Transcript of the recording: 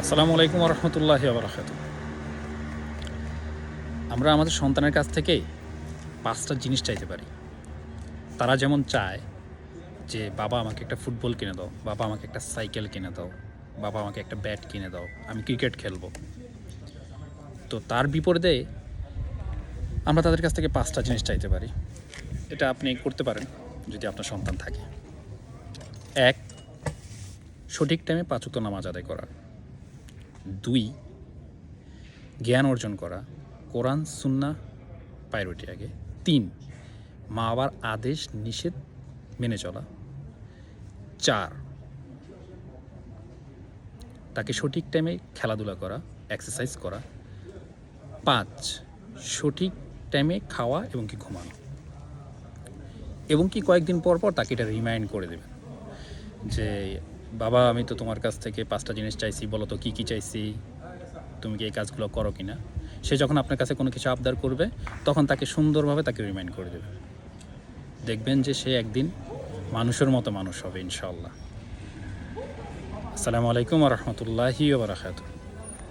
আসসালামু আলাইকুম রহমতুল্লাহি আবরাকাত আমরা আমাদের সন্তানের কাছ থেকে পাঁচটা জিনিস চাইতে পারি। তারা যেমন চায় যে, বাবা, আমাকে একটা ফুটবল কিনে দাও, বাবা, আমাকে একটা সাইকেল কিনে দাও, বাবা, আমাকে একটা ব্যাট কিনে দাও, আমি ক্রিকেট খেলব। তো তার বিপরীতে আমরা তাদের কাছ থেকে পাঁচটা জিনিস চাইতে পারি। এটা আপনি করতে পারেন যদি আপনার সন্তান থাকে। এক, সঠিক টাইমে পাঁচুক্ত নামাজ আদায় করা। দুই, জ্ঞান অর্জন করা, কোরআন সুন্না প্রায়োরিটি আগে। তিন, মা বাবার আদেশ নিষেধ মেনে চলা। চার, তাকে সঠিক টাইমে খেলাধুলা করা এক্সারসাইজ করা। পাঁচ, সঠিক টাইমে খাওয়া এবং কি ঘুমানো। এবং কি কয়েকদিন পর পর তাকে এটা রিমাইন্ড করে দেবেন যে বাবা, আমি তো তোমার কাছ থেকে পাঁচটা জিনিস চাইছি, বলো তো কী কী চাইছি? তুমি কি এই কাজগুলো করো কি না সে যখন আপনার কাছে কোনো কিছু আবদার করবে, তখন তাকে সুন্দরভাবে তাকে রিমাইন্ড করে দেবে। দেখবেন যে সে একদিন মানুষের মতো মানুষ হবে ইনশাল্লাহ আসসালামু আলাইকুম রহমতুল্লাহি বারাকাতুহ।